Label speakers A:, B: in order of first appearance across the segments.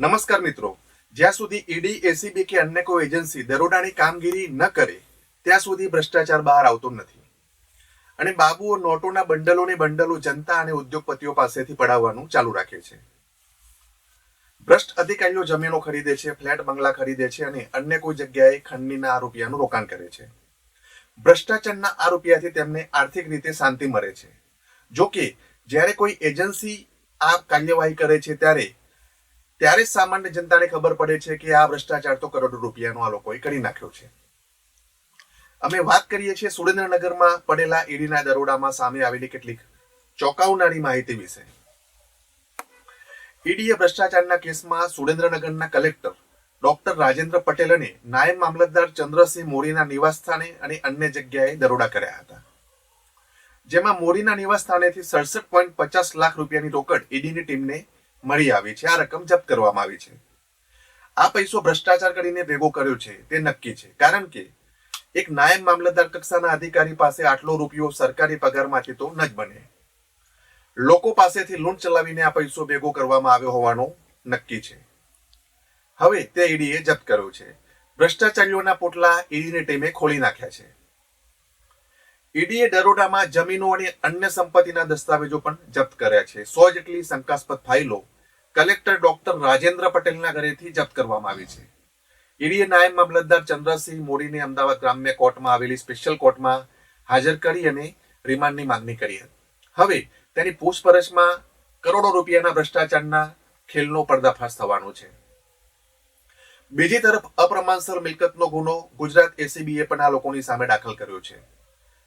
A: નમસ્કાર મિત્રો. જ્યાં સુધી ઈડી, એસીબી કે અન્ય કોઈ એજન્સી દરોડાની કામગીરી ન કરે, ત્યાં સુધી ભ્રષ્ટાચાર બહાર આવતો નથી. અને બાબુઓ નોટોના બંડલોને બંડલો જનતા અને ઉદ્યોગપતિઓ પાસેથી પડાવવાનું ચાલુ રાખે છે. ભ્રષ્ટ અધિકારીઓ જમીનો ખરીદે છે, ફ્લેટ બંગલા ખરીદે છે અને અન્ય કોઈ જગ્યાએ આ રૂપિયાનું રોકાણ કરે છે. ભ્રષ્ટાચારના આ રૂપિયાથી તેમને આર્થિક રીતે શાંતિ મળે છે. જો કે, જ્યારે કોઈ એજન્સી આ કાર્યવાહી કરે છે, ત્યારે ત્યારે સામાન્ય જનતાને ખબર પડે છે કે આ ભ્રષ્ટાચાર તો કરોડો રૂપિયાનો આ લોકોએ કરી નાખ્યો છે. અમે વાત કરીએ છીએ સુરેન્દ્રનગરમાં પડેલા ઈડીના દરોડામાં સામે આવેલી કેટલીક ચોંકાવનારી માહિતી વિશે. ઈડીએ ભ્રષ્ટાચારના કેસમાં સુરેન્દ્રનગરના કલેક્ટર ડોક્ટર રાજેન્દ્ર પટેલ અને નાયબ મામલતદાર ચંદ્રસિંહ મોરીના નિવાસસ્થાને અને અન્ય જગ્યાએ દરોડા કર્યા હતા. જેમાં મોરીના નિવાસસ્થાનેથી સડસઠ પોઈન્ટ પચાસ લાખ રૂપિયાની રોકડ ઈડીની ટીમને મળી આવી છે, આ રકમ જપ્ત કરવામાં આવી છે. આ પૈસો ભ્રષ્ટાચાર કરીને ભેગો કર્યો છે, તે નક્કી છે. કારણ કે એક નાયબ મામલતદાર કક્ષાના અધિકારી પાસે આટલો રૂપિયો સરકારી પગારમાંથી તો ન જ બને. લોકો પાસેથી લૂંટ ચલાવીને આ પૈસો ભેગો કરવામાં આવ્યો હોવાનો નક્કી છે. હવે તે ઈડીએ જપ્ત કર્યો છે. ભ્રષ્ટાચારીઓના પોટલા ઈડીની ટીમે ખોલી નાખ્યા છે. ઈડીએ દરોડામાં જમીનો અને અન્ય સંપત્તિના દસ્તાવેજો પણ જપ્ત કર્યા છે. સો જેટલી શંકાસ્પદ ફાઇલો કલેક્ટર ડોક્ટર રાજેન્દ્ર પટેલના ઘરેથી જપ્ત કરવામાં આવી છે. ઈડીએ નાયબ મામલતદાર ચંદ્રસિંહ મોડીને અમદાવાદ ગ્રામ્ય કોર્ટમાં આવેલી સ્પેશિયલ કોર્ટમાં હાજર કરી અને રિમાન્ડની માંગણી કરી હતી. હવે તેની પૂછપરછમાં કરોડો રૂપિયાના ભ્રષ્ટાચારના ખેલનો પર્દાફાશ થવાનો છે. બીજી તરફ અપ્રમાણસર મિલકતનો ગુનો ગુજરાત એસીબીએ પણ આ લોકોની સામે દાખલ કર્યો છે.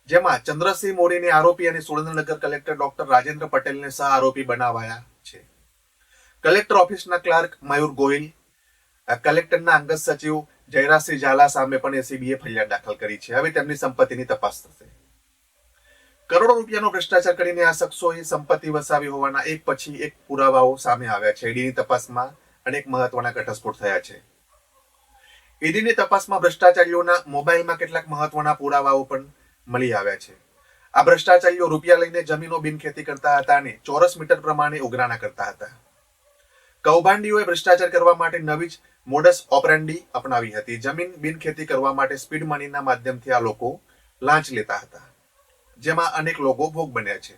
A: જેમાં ચંદ્રસિંહ મોરીને આરોપી અને સુરેન્દ્રનગર કલેક્ટર ડોક્ટર રાજેન્દ્ર પટેલને સહ આરોપી બનાવાયા છે. કલેક્ટર ઓફિસના ક્લાર્ક મયુર ગોહિલ કલેક્ટરના અંગત સચિવ જયરાજસિંહ ઝાલા સામે પણ એસીબીએ ફરિયાદ દાખલ કરી છે. હવે તેમની સંપત્તિની તપાસ થશે. કરોડો રૂપિયાનો ભ્રષ્ટાચાર કરીને આ શખ્સોએ સંપત્તિ વસાવી હોવાના એક પછી એક પુરાવાઓ સામે આવ્યા છે. ઈડીની તપાસમાં અનેક મહત્વના ઘટસ્ફોટ થયા છે. ઈડીની તપાસમાં ભ્રષ્ટાચારીઓના મોબાઈલમાં કેટલાક મહત્વના પુરાવાઓ પણ મળી આવ્યા છે. આ ભ્રષ્ટાચારીઓ રૂપિયા લઈને જમીનો બિનખેતી કરતા હતા અને ચોરસ મીટર પ્રમાણે ઉઘરાણા કરતા હતા. કૌભાંડીઓએ ભ્રષ્ટાચાર કરવા માટે નવી જ મોડસ ઓપરેન્ડી અપનાવી હતી. જમીન બિનખેતી કરવા માટે સ્પીડ મનીના માધ્યમથી આ લોકો લાંચ લેતા હતા, જેમાં અનેક લોકો ભોગ બન્યા છે.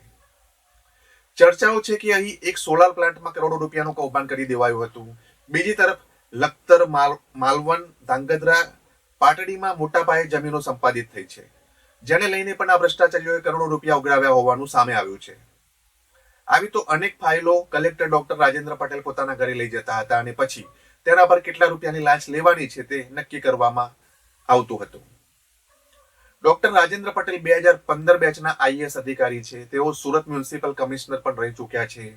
A: ચર્ચાઓ છે કે અહીં એક સોલાર પ્લાન્ટમાં કરોડો રૂપિયાનું કૌભાંડ કરી દેવાયું હતું. બીજી તરફ, લખતર, માલ, માલવન, ધાંગધ્રા પાટડીમાં મોટા પાયે જમીનો સંપાદિત થઈ છે. જેને લઈને પણ આ ભ્રષ્ટાચારીઓએ કરોડો રૂપિયા ઉઘરાવ્યા હોવાનું સામે આવ્યું છે. આવી તો અનેક ફાઇલો કલેક્ટર ડોક્ટર રાજેન્દ્ર પટેલ પોતાના ઘરે લઈ જતા હતા અને પછી તેના પર કેટલા રૂપિયાની લાંચ લેવાની છે તે નક્કી કરવામાં આવતું હતું. ડોક્ટર રાજેન્દ્ર પટેલ બે હજાર પંદર બેચના આઈએસ અધિકારી છે. તેઓ સુરત મ્યુનિસિપલ કમિશનર પણ રહી ચૂક્યા છે.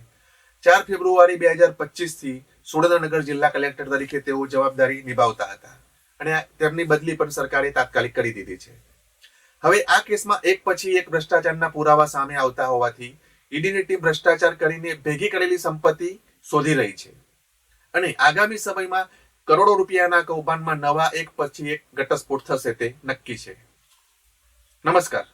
A: ચાર ફેબ્રુઆરી બે હજાર પચીસથી સુરેન્દ્રનગર જિલ્લા કલેક્ટર તરીકે તેઓ જવાબદારી નિભાવતા હતા અને તેમની બદલી પણ સરકારે તાત્કાલિક કરી દીધી છે. હવે આ કેસમાં એક પછી એક ભ્રષ્ટાચારના પુરાવા સામે આવતા હોવાથી ઈડીની ટીમ ભ્રષ્ટાચાર કરીને ભેગી કરેલી સંપત્તિ શોધી રહી છે. અને આગામી સમયમાં કરોડો રૂપિયાના કૌભાંડમાં નવા એક પછી એક ઘટસ્ફોટ થશે તે નક્કી છે. નમસ્કાર.